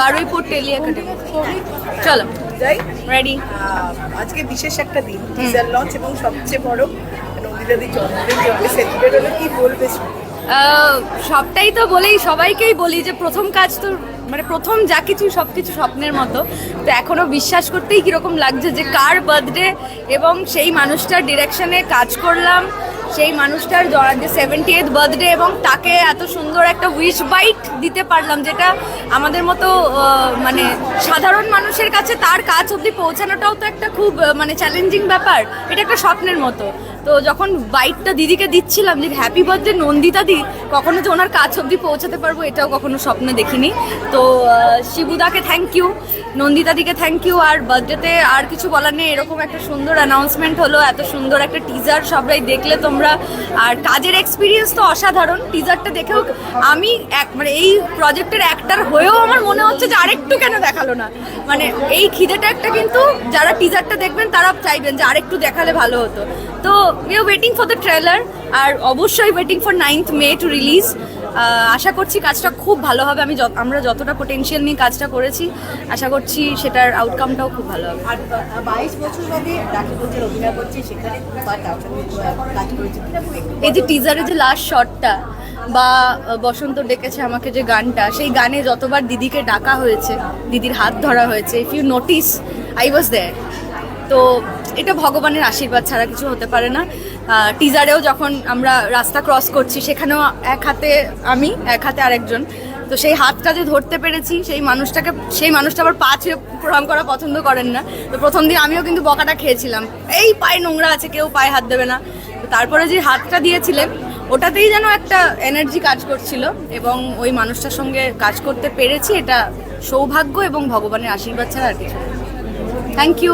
Baruipur tele academy. চলো যাই। Ready আজকে বিশেষ একটা দিন টিজার লঞ্চ এবং সবচেয়ে বড় নন্দিতাদির জন্মদিন যেভাবে সেলিব্রেট হলো কি বলবে সবটাই তো বলেই সবাইকেই বলি যে প্রথম কাজ তো মানে প্রথম যা কিছু সব কিছু স্বপ্নের মতো। তো এখনও বিশ্বাস করতেই কীরকম লাগছে যে কার বার্থডে এবং সেই মানুষটার ডিরেকশনে কাজ করলাম সেই মানুষটার যে সেভেন্টি এইথ বার্থডে এবং তাকে এত সুন্দর একটা উইশ বাইট দিতে পারলাম, যেটা আমাদের মতো মানে সাধারণ মানুষের কাছে তার কাজ অব্দি পৌঁছানোটাও তো একটা খুব মানে চ্যালেঞ্জিং ব্যাপার। এটা একটা স্বপ্নের মতো। তো যখন বাইকটা দিদিকে দিচ্ছিলাম, যে হ্যাপি বার্থডে নন্দিতা দি, কখনো যে ওনার কাজ অবধি পৌঁছাতে পারব এটাও কখনো স্বপ্নে দেখিনি। তো শিবুদাকে থ্যাংক ইউ নন্দিতা দিকে থ্যাংক ইউ আর বার্থডেতে আর কিছু বলার নেই। এরকম একটা সুন্দর অ্যানাউন্সমেন্ট হলো, এত সুন্দর একটা টিজার সবাই দেখলে তোমরা। আর কাজের এক্সপিরিয়েন্স তো অসাধারণ টিজারটা দেখেও আমি এক মানে এই প্রজেক্টের অ্যাক্টার হয়েও আমার মনে হচ্ছে যে আরেকটু কেন দেখাল না। মানে এই খিদেটা একটা কিন্তু, যারা টিজারটা দেখবেন তারা চাইবেন যে আরেকটু দেখালে ভালো হতো। তো we are waiting for the trailer আর অবশ্যই waiting for ninth May to release আশা করছি কাজটা খুব ভালো হবে। আমি আমরা যতটা পোটেনশিয়াল নিয়ে কাজটা করেছি আশা করছি সেটার আউটকামটাও খুব ভালো হবে। আর বাইশ বছর বাদে রাখি অভিনয় করছে সেখানে এই যে টিজারে যে লাস্ট শটটা বা বসন্ত ডেকেছে আমাকে যে গানটা সেই গানে যতবার দিদিকে ডাকা হয়েছে দিদির হাত ধরা হয়েছে if you notice I was there তো এটা ভগবানের আশীর্বাদ ছাড়া কিছু হতে পারে না। টিজারেও যখন আমরা রাস্তা ক্রস করছি, সেখানেও এক হাতে আমি, এক হাতে আরেকজন। তো সেই হাতটা যে ধরতে পেরেছি, সেই মানুষটাকে, সেই মানুষটা আবার পা ছুঁয়ে প্রণাম করা পছন্দ করেন না। তো প্রথম দিন আমিও কিন্তু বকাটা খেয়েছিলাম। এই পায়ে নোংরা আছে, কেউ পায়ে হাত দেবে না। তো তারপরে যে হাতটা দিয়েছিলেন, ওটাতেই যেন একটা এনার্জি কাজ করছিল এবং ওই মানুষটার সঙ্গে কাজ করতে পেরেছি। এটা সৌভাগ্য এবং ভগবানের আশীর্বাদ ছাড়া আর কিছু থ্যাংক ইউ